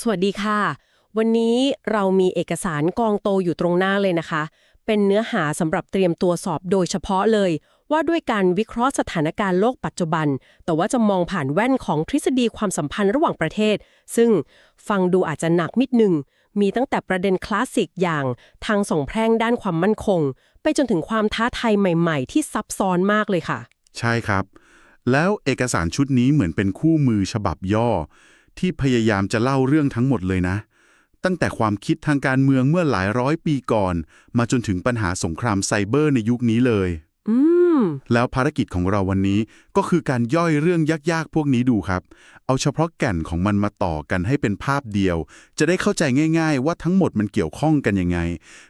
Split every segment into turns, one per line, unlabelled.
สวัสดีค่ะ วันนี้เรามีเอกสารกองโตอยู่ตรงหน้าเลยนะคะ เป็นเนื้อหาสำหรับเตรียมตัวสอบโดยเฉพาะเลย ว่าด้วยการวิเคราะห์สถานการณ์โลกปัจจุบัน แต่ว่าจะมองผ่านแว่นของทฤษฎีความสัมพันธ์ระหว่างประเทศ ซึ่งฟังดูอาจจะหนักนิดนึง มีตั้งแต่ประเด็นคลาสสิกอย่างทางส่งแพร่งด้านความมั่นคง ไปจนถึงความท้าทายใหม่ๆ ที่ซับซ้อนมากเลยค่ะ
ใช่ครับ แล้วเอกสารชุดนี้เหมือนเป็นคู่มือฉบับย่อ ที่พยายามจะเล่าเรื่องทั้งหมดเลยนะ ตั้งแต่ความคิดทางการเมืองเมื่อหลายร้อยปีก่อน มาจนถึงปัญหาสงครามไซเบอร์ในยุคนี้เลย
อืม
แล้วภารกิจของเราวันนี้ก็คือการย่อยเรื่องยากๆ พวกนี้ดูครับ เอาเฉพาะแก่นของมันมาต่อกันให้เป็นภาพเดียว จะได้เข้าใจง่ายๆ ว่าทั้งหมดมันเกี่ยวข้องกันยังไง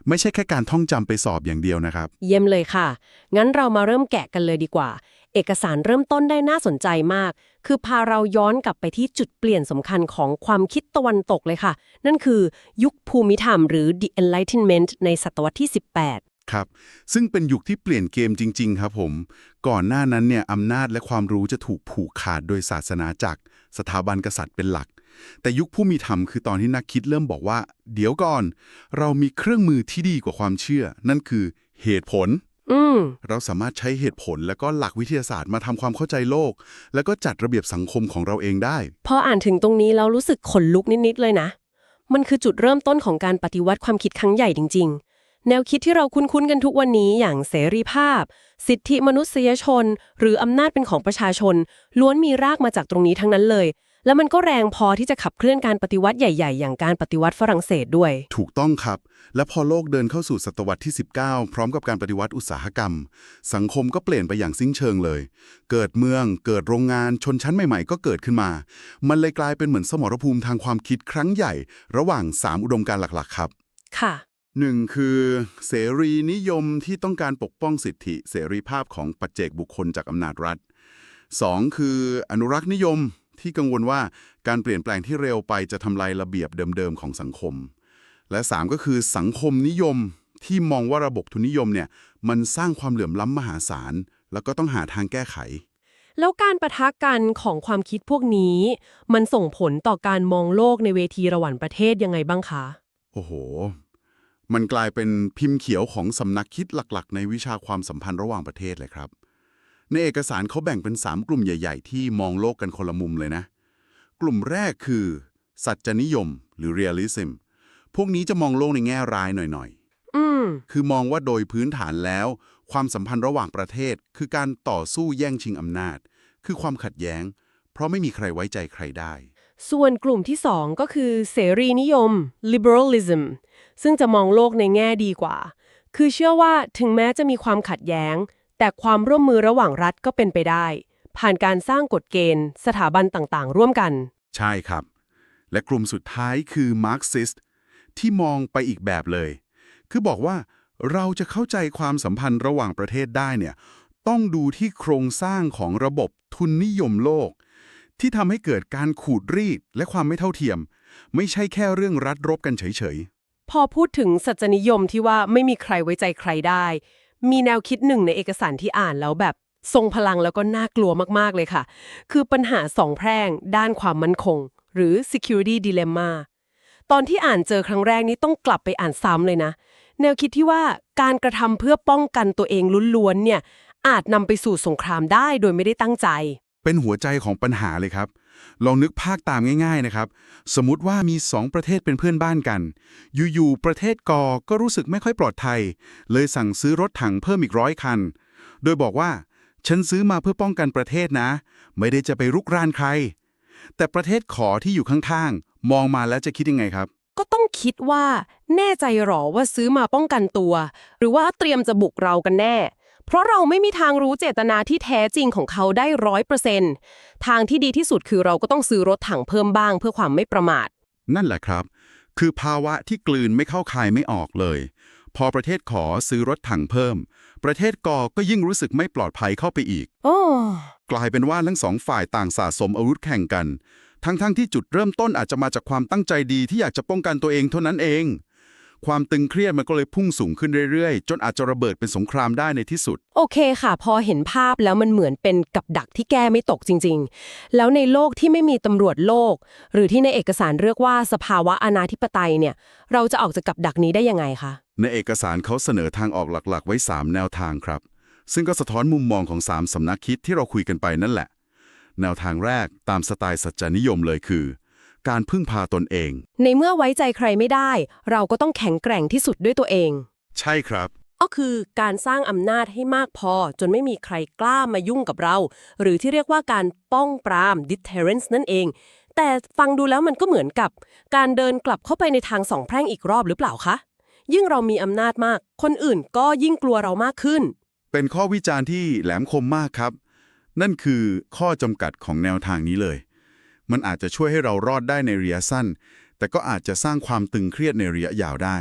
ไม่ใช่แค่การท่องจำไปสอบอย่างเดียวนะครับ
เยี่ยมเลยค่ะ งั้นเรามาเริ่มแกะกันเลยดีกว่า เอกสารเริ่มต้นได้น่าสนใจมาก คือพาเราย้อนกลับไปที่จุดเปลี่ยนสำคัญของความคิดตะวันตกเลยค่ะ นั่นคือยุคภูมิธรรมหรือ the enlightenment ในศตวรรษที่ 18
ครับ ซึ่งเป็นยุคที่เปลี่ยนเกมจริง ๆ ครับผม ก่อนหน้านั้นเนี่ยอำนาจและความรู้จะถูกผูกขาดโดยศาสนาจักร สถาบันกษัตริย์เป็นหลัก แต่ยุคผู้มีธรรมคือตอนที่นักคิดเริ่มบอกว่า เดี๋ยวก่อน เรามีเครื่องมือที่ดีกว่าความเชื่อ นั่นคือเหตุผล เราสามารถใช้เหตุผลและก็หลักวิทยาศาสตร์มาทำความเข้าใจโลก แล้วก็จัดระเบียบสังคมของเราเองได้
พออ่านถึงตรงนี้แล้วรู้สึกขนลุกนิด ๆ เลยนะ มันคือจุดเริ่มต้นของการปฏิวัติความคิดครั้งใหญ่จริง ๆ แนวคิดที่เราคุ้น ๆ กันทุกวันนี้อย่างเสรีภาพ สิทธิมนุษยชน หรืออำนาจเป็นของประชาชน ล้วนมีรากมาจากตรงนี้ทั้งนั้นเลย แล้วมันก็แรงพอที่จะขับเคลื่อนการปฏิวัติใหญ่ ๆ อย่างการปฏิวัติฝรั่งเศสด้วย
ถูกต้องครับ และพอโลกเดินเข้าสู่ศตวรรษที่ 19 พร้อมกับการปฏิวัติอุตสาหกรรม สังคมก็เปลี่ยนไปอย่างสิ้นเชิงเลย เกิดเมือง เกิดโรงงานชนชั้นใหม่ๆ ก็เกิดขึ้นมา มันเลยกลายเป็นเหมือนสมรภูมิทางความคิดครั้งใหญ่ ระหว่าง 3 อุดมการณ์หลักๆ ครับ
ค่ะ
หนึ่งคือเสรีนิยมที่ต้องการปกป้องสิทธิเสรีภาพของปัจเจกบุคคลจากอำนาจรัฐ 2. คืออนุรักษ์นิยม ที่กังวลว่าการเปลี่ยนแปลงที่เร็วไปจะทำลายระเบียบเดิมๆของสังคม และ 3 ก็คือสังคมนิยมที่มองว่าระบบทุนนิยมเนี่ยมันสร้างความเหลื่อมล้ำมหาศาล แล้วก็ต้องหาทางแก้ไข
แล้วการประทะกันของความคิดพวกนี้ มันส่งผลต่อการมองโลกในเวทีระหว่างประเทศยังไงบ้างคะ
โอ้โห มันกลายเป็นพิมพ์เขียวของสำนักคิดหลักๆ ในวิชาความสัมพันธ์ระหว่างประเทศเลยครับ ในเอกสารเขาแบ่งเป็น 3 กลุ่มใหญ่ ๆ ที่มองโลกกันคนละมุมเลยนะ กลุ่มแรกคือ สัจจนิยม หรือ realism พวกนี้จะมองโลกในแง่ร้ายหน่อย
อืม
ๆคือมองว่าโดยพื้นฐานแล้ว ความสัมพันธ์ระหว่างประเทศ คือการต่อสู้แย่งชิงอำนาจ คือความขัดแย้ง เพราะไม่มีใครไว้ใจใครได้
ส่วนกลุ่มที่2ก็คือเสรีนิยม liberalism ซึ่งจะมองโลกในแง่ดีกว่า คือเชื่อว่าถึงแม้จะมีความขัดแย้ง แต่ความร่วมมือระหว่างรัฐก็เป็นไปได้ ผ่านการสร้างกฎเกณฑ์ สถาบันต่างๆ ร่วมกัน
ใช่ครับ และกลุ่มสุดท้ายคือ Marxist ที่มองไปอีกแบบเลย คือบอกว่าเราจะเข้าใจความสัมพันธ์ระหว่างประเทศได้เนี่ยต้องดูที่โครงสร้างของระบบทุนนิยมโลก ที่ทำให้เกิดการขูดรีดและความไม่เท่าเทียม ไม่ใช่แค่เรื่องรัฐรบกันเฉย
พอพูดถึงสัจนิยมที่ว่าไม่มีใครไว้ใจใครได้ มีแนวคิดหนึ่งในเอกสารที่อ่านแล้วแบบทรงพลังแล้วก็น่ากลัวมาก ๆ เลยค่ะ คือปัญหาสองแพร่ง ด้านความมั่นคง หรือ security dilemma ตอนที่อ่านเจอครั้งแรกนี้ต้องกลับไปอ่านซ้ำเลยนะ แนวคิดที่ว่าการกระทำเพื่อป้องกันตัวเองล้วนๆเนี่ยอาจนำไปสู่สงครามได้โดยไม่ได้ตั้งใจ
เป็นหัวใจของปัญหาเลยครับ ลองนึกภาคตามง่ายๆนะครับ สมมติว่ามี 2 ประเทศเป็นเพื่อนบ้านกัน อยู่ๆประเทศกอก็รู้สึกไม่ค่อยปลอดภัย เลยสั่งซื้อรถถังเพิ่มอีกร้อยคัน โดยบอกว่า ฉันซื้อมาเพื่อป้องกันประเทศนะ ไม่ได้จะไปรุกรานใคร แต่ประเทศขอที่อยู่ข้างๆ มองมาแล้วจะคิดยังไงครับ
ก็ต้องคิดว่า แน่ใจหรอว่าซื้อมาป้องกันตัว หรือว่าเตรียมจะบุกเรากันแน่ เพราะเราไม่มีทางรู้เจตนาที่แท้จริงของเขาได้ร้อยเปอร์เซนต์ทางที่ดีที่สุดคือเราก็ต้องซื้อรถถังเพิ่มบ้างเพื่อความไม่ประมาท
นั่นแหละครับ คือภาวะที่กลืนไม่เข้าคายไม่ออกเลย พอประเทศขอซื้อรถถังเพิ่ม ประเทศกอก็ยิ่งรู้สึกไม่ปลอดภัยเข้าไปอีก
โอ้
กลายเป็นว่าทั้งสองฝ่ายต่างสะสมอาวุธแข่งกัน ทั้งๆทที่จุดเริ่มต้นอาจจะมาจากความตั้งใจดีที่อยากจะป้องกันตัวเองเท่านั้นเอง ความตึงเครียดมันก็เลยพุ่งสูงขึ้นเรื่อยๆ จนอาจจะระเบิดเป็นสงครามได้ในที่สุด
โอเคค่ะ พอเห็นภาพแล้วมันเหมือนเป็นกับดักที่แก้ไม่ตกจริง ๆ แล้วในโลกที่ไม่มีตำรวจโลก หรือที่ในเอกสารเรียกว่าสภาวะอนาธิปไตยเนี่ย เราจะออกจากกับดักนี้ได้ยังไงคะ
ในเอกสารเขาเสนอทางออกหลักๆ ไว้ 3 แนวทางครับ ซึ่งก็สะท้อนมุมมองของ 3สำนักคิดที่เราคุยกันไปนั่นแหละ แนวทางแรกตามสไตล์สัจจานิยมเลยคือ การพึ่งพาตนเอง
ในเมื่อไว้ใจใครไม่ได้ เราก็ต้องแข็งแกร่งที่สุดด้วยตัวเอง
ใช่ครับ
ก็คือการสร้างอำนาจให้มากพอ จนไม่มีใครกล้ามายุ่งกับเรา หรือที่เรียกว่าการป้องปราม deterrence นั่นเอง แต่ฟังดูแล้วมันก็เหมือนกับ การเดินกลับเข้าไปในทางสองแพร่งอีกรอบหรือเปล่าคะ ยิ่งเรามีอำนาจมาก คนอื่นก็ยิ่งกลัวเรามากขึ้น
เป็นข้อวิจารณ์ที่แหลมคมมากครับ นั่นคือข้อจำกัดของแนวทางนี้เลย มันอาจจะช่วยให้เรารอดได้ในระยะสั้น แต่ก็อาจจะสร้างความตึงเครียดในระยะยาวได้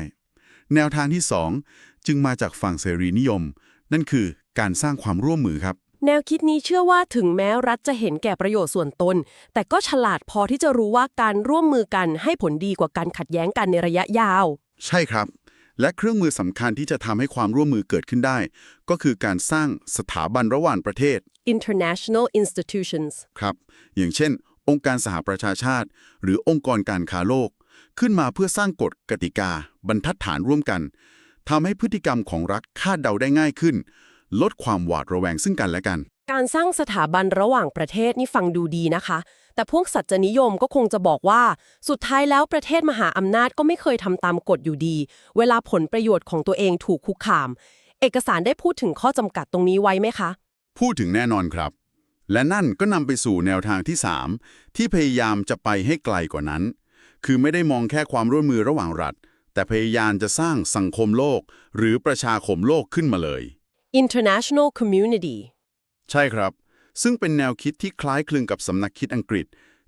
แนวทางที่สองจึงมาจากฝั่งเสรีนิยม นั่นคือการสร้างความร่วมมือครับ
แนวคิดนี้เชื่อว่าถึงแม้รัฐจะเห็นแก่ประโยชน์ส่วนตน แต่ก็ฉลาดพอที่จะรู้ว่าการร่วมมือกันให้ผลดีกว่าการขัดแย้งกันในระยะยาว
ใช่ครับ และเครื่องมือสำคัญที่จะทำให้ความร่วมมือเกิดขึ้นได้ ก็คือการสร้างสถาบันระหว่างประเทศ
international institutions
ครับ อย่างเช่น องค์การสหประชาชาติ หรือองค์กรการค้าโลก ขึ้นมาเพื่อสร้างกฎกติกา บรรทัดฐานร่วมกันทำให้พฤติกรรมของรัฐคาดเดาได้ง่ายขึ้น ลดความหวาดระแวงซึ่งกันและกัน
การสร้างสถาบันระหว่างประเทศนี่ฟังดูดีนะคะ แต่พวกสัจจนิยมก็คงจะบอกว่า สุดท้ายแล้วประเทศมหาอำนาจก็ไม่เคยทำตามกฎอยู่ดี เวลาผลประโยชน์ของตัวเองถูกคุกคาม เอกสารได้พูดถึงข้อจำกัดตรงนี้ไว้ไหมคะ
พูดถึงแน่นอนครับ และนั่นก็นำไปสู่แนวทางที่ 3 ที่พยายามจะไปให้ไกลกว่านั้น คือไม่ได้มองแค่ความร่วมมือระหว่างรัฐ แต่พยายามจะสร้างสังคมโลก หรือประชาคมโลกขึ้นมาเลย
international community
ใช่ครับ ซึ่งเป็นแนวคิดที่คล้ายคลึงกับสำนักคิดอังกฤษ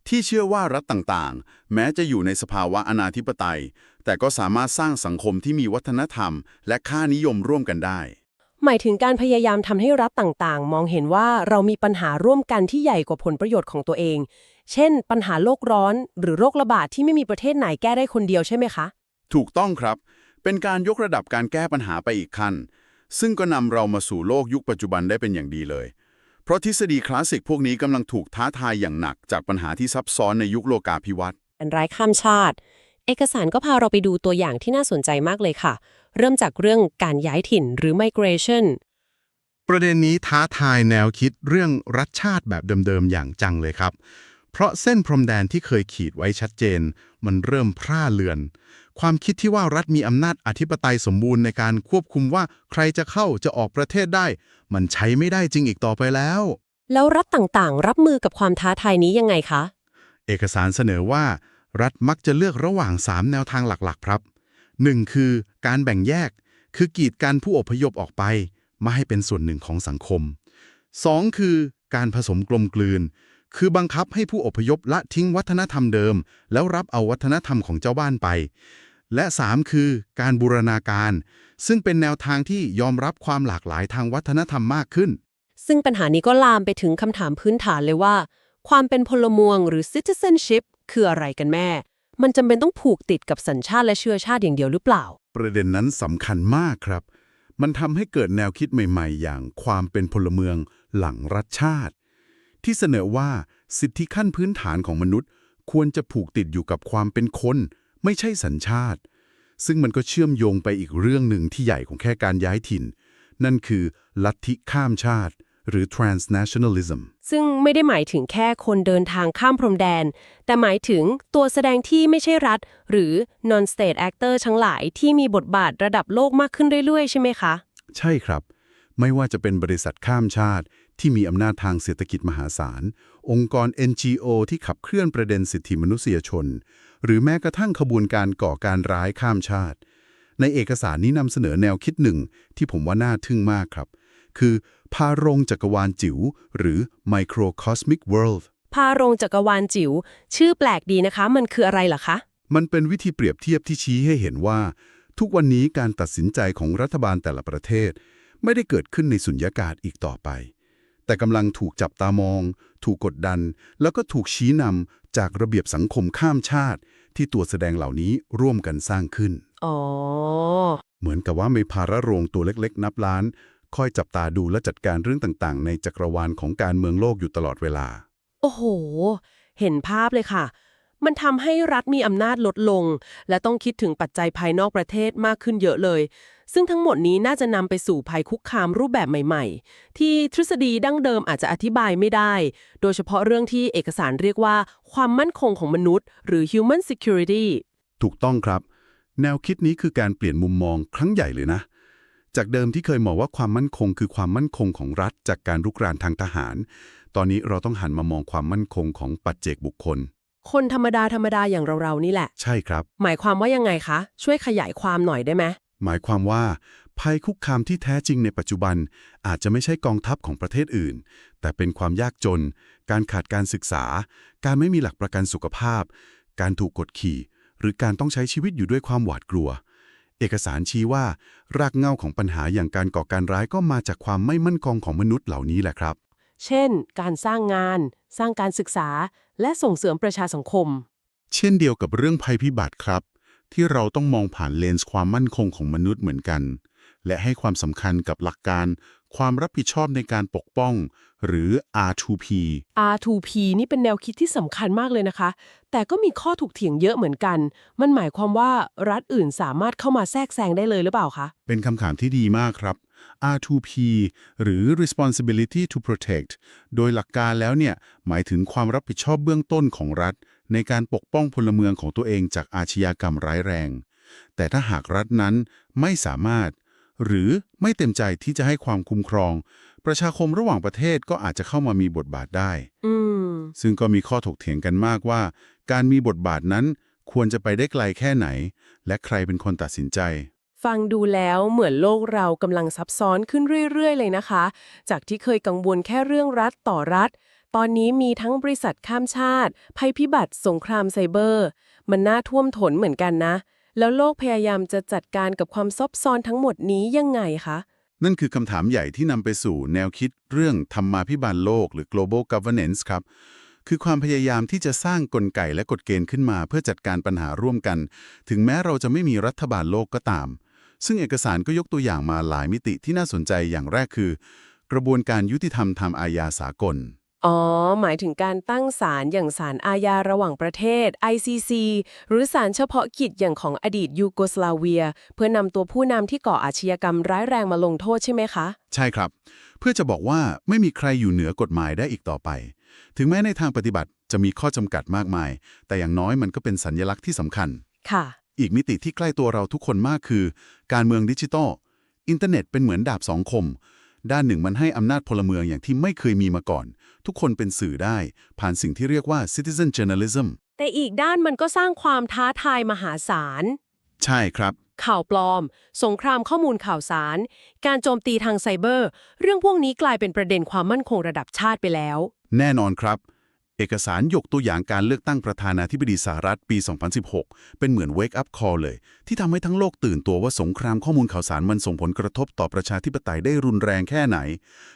ที่เชื่อว่ารัฐต่างๆ แม้จะอยู่ในสภาวะอนาธิปไตย แต่ก็สามารถสร้างสังคมที่มีวัฒนธรรม และค่านิยมร่วมกันได้
หมายถึงการพยายามทำให้รัฐต่างๆ มองเห็นว่าเรามีปัญหาร่วมกันที่ใหญ่กว่าผลประโยชน์ของตัวเอง เช่น ปัญหาโลกร้อนหรือโรคระบาดที่ไม่มีประเทศไหนแก้ได้คนเดียวใช่ไหมคะ
ถูกต้องครับ เป็นการยกระดับการแก้ปัญหาไปอีกขั้น ซึ่งก็นำเรามาสู่โลกยุคปัจจุบันได้เป็นอย่างดีเลย เพราะทฤษฎีคลาสสิกพวกนี้กำลังถูกท้าทายอย่างหนัก จากปัญหาที่ซับซ้อนในยุคโลกาภิวัตน์
อันร้ายข้ามชาติ เอกสารก็พาเราไปดูตัวอย่างที่น่าสนใจมากเลยค่ะ เริ่มจากเรื่องการย้ายถิ่นหรือ migration
ประเด็นนี้ท้าทายแนวคิดเรื่องรัฐชาติแบบเดิมๆ อย่างจังเลยครับ เพราะเส้นพรมแดนที่เคยขีดไว้ชัดเจน มันเริ่มพร่าเลือน ความคิดที่ว่ารัฐมีอำนาจอธิปไตยสมบูรณ์ในการควบคุมว่าใครจะเข้าจะออกประเทศได้ มันใช้ไม่ได้จริงอีกต่อไปแล้ว
แล้วรัฐต่างๆ รับมือกับความท้าทายนี้ยังไงคะ
เอกสารเสนอว่า รัฐมักจะเลือกระหว่าง 3 แนวทางหลักๆ ครับ 1. คือการแบ่งแยก คือกีดกันผู้อพยพออกไปไม่ให้เป็นส่วนหนึ่งของสังคม 2. คือการผสมกลมกลืน คือบังคับให้ผู้อพยพละทิ้งวัฒนธรรมเดิม แล้วรับเอาวัฒนธรรมของเจ้าบ้านไป และ 3. คือการบูรณาการ ซึ่งเป็นแนวทางที่ยอมรับความหลากหลายทางวัฒนธรรมมากขึ้น
ซึ่งปัญหานี้ก็ลามไปถึงคำถามพื้นฐานเลยว่า ความเป็นพลเมืองหรือ citizenship คืออะไรกันแม่ มันจำเป็นต้องผูกติดกับสัญชาติและเชื้อชาติอย่างเดียวหรือเปล่า
ประเด็นนั้นสำคัญมากครับ มันทำให้เกิดแนวคิดใหม่ ๆ อย่างความเป็นพลเมืองหลังรัฐชาติ ที่เสนอว่าสิทธิขั้นพื้นฐานของมนุษย์ ควรจะผูกติดอยู่กับความเป็นคน ไม่ใช่สัญชาติ ซึ่งมันก็เชื่อมโยงไปอีกเรื่องหนึ่งที่ใหญ่ของแค่การย้ายถิ่น นั่นคือลัทธิข้ามชาติ หรือ transnationalism
ซึ่งไม่ได้หมายถึงแค่คนเดินทางข้ามพรมแดน แต่หมายถึงตัวแสดงที่ไม่ใช่รัฐ หรือ non state actor ทั้งหลายที่มีบทบาทระดับโลกมากขึ้นเรื่อยๆ ใช่ไหมคะ
ใช่ครับ ไม่ว่าจะเป็นบริษัทข้ามชาติ ที่มีอำนาจทางเศรษฐกิจมหาศาล องค์กร NGO ที่ขับเคลื่อนประเด็นสิทธิมนุษยชน หรือแม้กระทั่งขบวนการก่อการร้ายข้ามชาติ ในเอกสารนี้นำเสนอแนวคิดหนึ่งที่ผมว่าน่าทึ่งมากครับ คือพาโรงจักรวาลจิ๋วหรือ microcosmic world
พาโรงจักรวาลจิ๋วชื่อแปลกดีนะคะ มันคืออะไรเหรอคะ
มันเป็นวิธีเปรียบเทียบที่ชี้ให้เห็นว่า ทุกวันนี้การตัดสินใจของรัฐบาลแต่ละประเทศ ไม่ได้เกิดขึ้นในสุญญากาศอีกต่อไป แต่กำลังถูกจับตามอง ถูกกดดัน แล้วก็ถูกชี้นำจากระเบียบสังคมข้ามชาติ
ที่ตัวแสดงเหล่านี้ร่วมกันสร้างขึ้น
อ๋อ
เหมือนกับว่ามีภาระโรงตัวเล็กๆ นับล้าน คอยจับตาดูและจัดการเรื่องต่างๆ ในจักรวาลของการเมืองโลกอยู่ตลอดเวลา
โอ้โห เห็นภาพเลยค่ะ มันทำให้รัฐมีอำนาจลดลง และต้องคิดถึงปัจจัยภายนอกประเทศมากขึ้นเยอะเลย ซึ่งทั้งหมดนี้น่าจะนำไปสู่ภัยคุกคามรูปแบบใหม่ ๆ ที่ทฤษฎีดั้งเดิมอาจจะอธิบายไม่ได้ โดยเฉพาะเรื่องที่เอกสารเรียกว่าความมั่นคงของมนุษย์ หรือ human security
ถูกต้องครับ แนวคิดนี้คือการเปลี่ยนมุมมองครั้งใหญ่เลยนะ จากเดิมที่เคยมองว่าความมั่นคงคือความมั่นคงของรัฐจากการรุกรานทางทหาร ตอนนี้เราต้องหันมามองความมั่นคงของปัจเจกบุคคล
คนธรรมดาธรรมดาอย่างเราๆนี่แหละ
ใช่ครับ
หมายความว่ายังไงคะ ช่วยขยายความหน่อยได้ไหม
หมายความว่า ภัยคุกคามที่แท้จริงในปัจจุบัน อาจจะไม่ใช่กองทัพของประเทศอื่น แต่เป็นความยากจน การขาดการศึกษา การไม่มีหลักประกันสุขภาพ การถูกกดขี่ หรือการต้องใช้ชีวิตอยู่ด้วยความหวาดกลัว เอกสารชี้ว่ารากเหง้าของปัญหาอย่างการก่อการร้ายก็มาจากความไม่มั่นคงของมนุษย์เหล่านี้แหละครับ
เช่น การสร้างงาน สร้างการศึกษา และส่งเสริมประชาสังคม
เช่นเดียวกับเรื่องภัยพิบัติครับ ที่เราต้องมองผ่านเลนส์ความมั่นคงของมนุษย์เหมือนกัน และให้ความสำคัญกับหลักการ ความรับผิดชอบในการปกป้อง หรือ R2P
R2P นี่เป็นแนวคิดที่สำคัญมากเลยนะคะ แต่ก็มีข้อถูกเถียงเยอะเหมือนกัน มันหมายความว่ารัฐอื่นสามารถเข้ามาแทรกแซงได้เลยหรือเปล่าคะ
เป็นคำถามที่ดีมากครับ R2P หรือ responsibility to protect โดยหลักการแล้วเนี่ย หมายถึงความรับผิดชอบเบื้องต้นของรัฐ ในการปกป้องพลเมืองของตัวเองจากอาชญากรรมร้ายแรง แต่ถ้าหากรัฐนั้นไม่สามารถ หรือไม่เต็มใจที่จะให้ความคุ้มครอง ประชาคมระหว่างประเทศก็อาจจะเข้ามามีบทบาทได้
อืม
ซึ่งก็มีข้อถกเถียงกันมากว่า การมีบทบาทนั้นควรจะไปได้ไกลแค่ไหน และใครเป็นคนตัดสินใจ
ฟังดูแล้วเหมือนโลกเรากำลังซับซ้อนขึ้นเรื่อย ๆ เลยนะคะ จากที่เคยกังวลแค่เรื่องรัฐต่อรัฐ ตอนนี้มีทั้งบริษัทข้ามชาติ ภัยพิบัติสงครามไซเบอร์ มันน่าท่วมท้นเหมือนกันนะ แล้วโลกพยายามจะจัดการกับความซับซ้อนทั้งหมดนี้ยังไงคะ
นั่นคือคำถามใหญ่ที่นำไปสู่แนวคิดเรื่องธรรมาภิบาลโลกหรือ global governance ครับ คือความพยายามที่จะสร้างกลไกและกฎเกณฑ์ขึ้นมา เพื่อจัดการปัญหาร่วมกัน ถึงแม้เราจะไม่มีรัฐบาลโลกก็ตาม ซึ่งเอกสารก็ยกตัวอย่างมาหลายมิติที่น่าสนใจอย่างแรกคือ กระบวนการยุติธรรมทางอาญาสากล
อ๋อ หมายถึงการตั้งศาลอย่างศาลอาญาระหว่างประเทศ ICC หรือศาลเฉพาะกิจอย่างของอดีตยูโกสลาเวีย เพื่อนำตัวผู้นำที่ก่ออาชญากรรมร้ายแรงมาลงโทษใช่ไหมคะ
ใช่ครับ เพื่อจะบอกว่าไม่มีใครอยู่เหนือกฎหมายได้อีกต่อไป ถึงแม้ในทางปฏิบัติจะมีข้อจำกัดมากมาย แต่อย่างน้อยมันก็เป็นสัญลักษณ์ที่สำคัญ
ค่ะ
อีกมิติที่ใกล้ตัวเราทุกคนมากคือ การเมืองดิจิทัลอินเทอร์เน็ตเป็นเหมือนดาบสองคม ด้านหนึ่งมันให้อำนาจพลเมืองอย่างที่ไม่เคยมีมาก่อน ทุกคนเป็นสื่อได้ ผ่านสิ่งที่เรียกว่า citizen journalism
แต่อีกด้านมันก็สร้างความท้าทายมหาศาล
ใช่ครับ
ข่าวปลอม สงครามข้อมูลข่าวสาร การโจมตีทางไซเบอร์ เรื่องพวกนี้กลายเป็นประเด็นความมั่นคงระดับชาติไปแล้ว
แน่นอนครับเอกสารยกตัวอย่างการเลือกตั้งประธานาธิบดีสหรัฐปี 2016 เป็นเหมือน wake up call เลย ที่ทำให้ทั้งโลกตื่นตัวว่าสงครามข้อมูลข่าวสารมันส่งผลกระทบต่อประชาธิปไตยได้รุนแรงแค่ไหน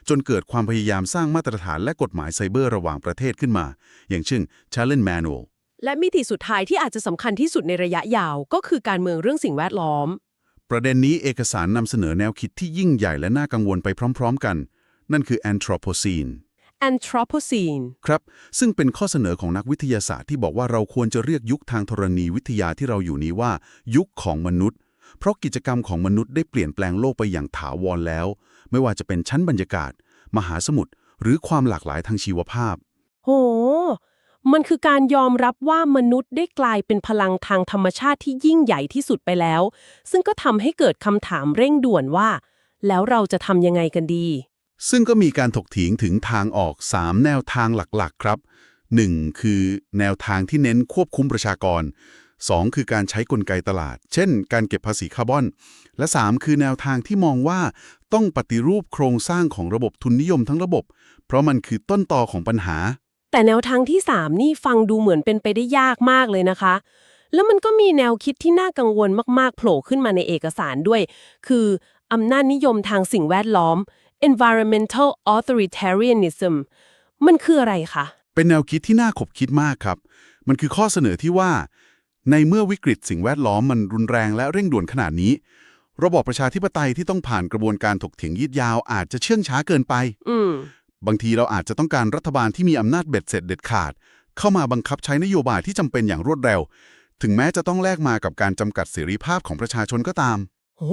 จนเกิดความพยายามสร้างมาตรฐานและกฎหมายไซเบอร์ระหว่างประเทศขึ้นมา อย่างเช่น Challenge Manual
และมิติสุดท้ายที่อาจจะสำคัญที่สุดในระยะยาว ก็คือการเมืองเรื่องสิ่งแวดล้อม
ประเด็นนี้เอกสารนำเสนอแนวคิดที่ยิ่งใหญ่และน่ากังวลไปพร้อม ๆ กัน นั่นคือ Anthropocene
Anthropocene
ครับ ซึ่งเป็นข้อเสนอของนักวิทยาศาสตร์ที่บอกว่าเราควรจะเรียกยุคทางธรณีวิทยาที่เราอยู่นี้ว่า ยุคของมนุษย์ เพราะกิจกรรมของมนุษย์ได้เปลี่ยนแปลงโลกไปอย่างถาวรแล้ว ไม่ว่าจะเป็นชั้นบรรยากาศ มหาสมุทรหรือความหลากหลายทางชีวภาพ
โห มันคือการยอมรับว่ามนุษย์ได้กลายเป็นพลังทางธรรมชาติที่ยิ่งใหญ่ที่สุดไปแล้ว ซึ่งก็ทำให้เกิดคำถามเร่งด่วนว่า แล้วเราจะทำยังไงกันดี
ซึ่งก็มีการถกเถียงถึงทางออก 3 แนวทางหลักๆ ครับ 1. คือแนวทางที่เน้นควบคุมประชากร 2. คือการใช้กลไกตลาด เช่น การเก็บภาษีคาร์บอน และ 3 คือแนวทางที่มองว่าต้องปฏิรูปโครงสร้างของระบบทุนนิยมทั้งระบบ เพราะมันคือต้นตอของปัญหา
แต่แนวทางที่ 3 นี่ฟังดูเหมือนเป็นไปได้ยากมากเลยนะคะ แล้วมันก็มีแนวคิดที่น่ากังวลมากๆ โผล่ขึ้นมาในเอกสารด้วย คืออำนาจนิยมทางสิ่งแวดล้อม environmental authoritarianism มันคืออะไรคะ
เป็นแนวคิดที่น่าขบคิดมากครับ มันคือข้อเสนอที่ว่า ในเมื่อวิกฤตสิ่งแวดล้อมมันรุนแรงและเร่งด่วนขนาดนี้ ระบอบประชาธิปไตยที่ต้องผ่านกระบวนการถกเถียงยืดยาวอาจจะเชื่องช้าเกินไป
อืม
บางทีเราอาจจะต้องการรัฐบาลที่มีอำนาจเบ็ดเสร็จเด็ดขาด เข้ามาบังคับใช้นโยบายที่จำเป็นอย่างรวดเร็ว ถึงแม้จะต้องแลกมากับการจำกัดเสรีภาพของประชาชนก็ตาม
โห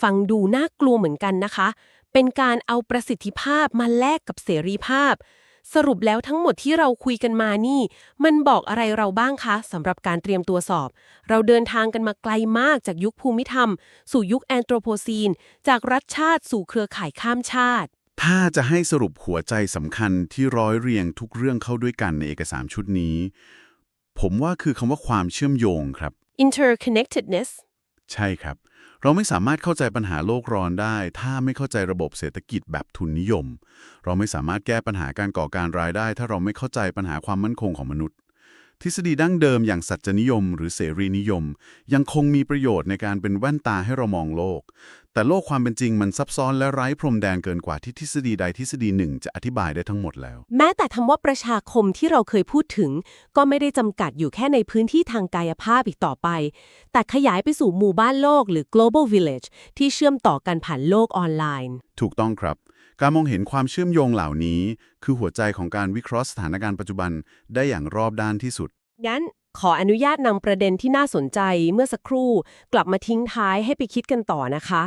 ฟังดูน่ากลัวเหมือนกันนะคะ เป็นการเอาประสิทธิภาพมาแลกกับเสรีภาพ สรุปแล้วทั้งหมดที่เราคุยกันมานี่ มันบอกอะไรเราบ้างคะสำหรับการเตรียมตัวสอบ เราเดินทางกันมาไกลมากจากยุคภูมิธรรม สู่ยุคแอนโทรโพซีน จากรัฐชาติสู่เครือข่ายข้ามชาติ
ถ้าจะให้สรุปหัวใจสำคัญที่ร้อยเรียงทุกเรื่องเข้าด้วยกันในเอกสารชุดนี้ ผมว่าคือคำว่าความเชื่อมโยงครับ
interconnectedness
ใช่ครับ เราไม่สามารถเข้าใจปัญหาโลกร้อนได้ ถ้าไม่เข้าใจระบบเศรษฐกิจแบบทุนนิยม เราไม่สามารถแก้ปัญหาการก่อการร้ายได้ ถ้าเราไม่เข้าใจปัญหาความมั่นคงของมนุษย์ ทฤษฎีดั้งเดิมอย่างสัจจนิยม หรือเสรีนิยม ยังคงมีประโยชน์ในการเป็นแว่นตาให้เรามองโลก แต่โลกความเป็นจริงมันซับซ้อนและไร้พรมแดนเกินกว่าที่ทฤษฎีใดทฤษฎีหนึ่งจะอธิบายได้ทั้งหมดแล้ว
แม้แต่คำว่าประชาคมที่เราเคยพูดถึง ก็ไม่ได้จำกัดอยู่แค่ในพื้นที่ทางกายภาพอีกต่อไป แต่ขยายไปสู่หมู่บ้านโลกหรือ global village ที่เชื่อมต่อกันผ่านโลกออนไลน์
ถูกต้องครับ การมองเห็นความเชื่อมโยงเหล่านี้ คือหัวใจของการวิเคราะห์สถานการณ์ปัจจุบันได้อย่างรอบด้านที่สุด
งั้น ขออนุญาตนำประเด็นที่น่าสนใจเมื่อสักครู่ กลับมาทิ้งท้ายให้ไปคิดกันต่อนะคะ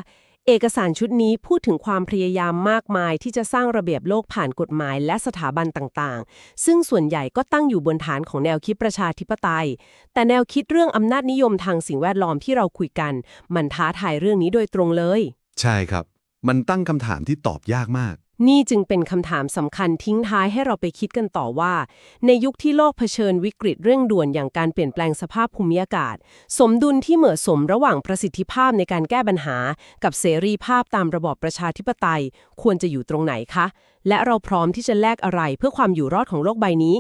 เอกสารชุดนี้พูดถึงความพยายามมากมายที่จะสร้างระเบียบโลกผ่านกฎหมายและสถาบันต่างๆ ซึ่งส่วนใหญ่ก็ตั้งอยู่บนฐานของแนวคิดประชาธิปไตย แต่แนวคิดเรื่องอำนาจนิยมทางสิ่งแวดล้อมที่เราคุยกัน มันท้าทายเรื่องนี้โดยตรงเลย
ใช่ครับ มันตั้งคำถามที่ตอบยากมาก
นี่จึงเป็นคำถามสำคัญทิ้งท้ายให้เราไปคิดกันต่อว่า ในยุคที่โลกเผชิญวิกฤตเร่งด่วนอย่างการเปลี่ยนแปลงสภาพภูมิอากาศ สมดุลที่เหมาะสมระหว่างประสิทธิภาพในการแก้ปัญหา กับเสรีภาพตามระบอบประชาธิปไตย ควรจะอยู่ตรงไหนคะ และเราพร้อมที่จะแลกอะไรเพื่อความอยู่รอดของโลกใบนี้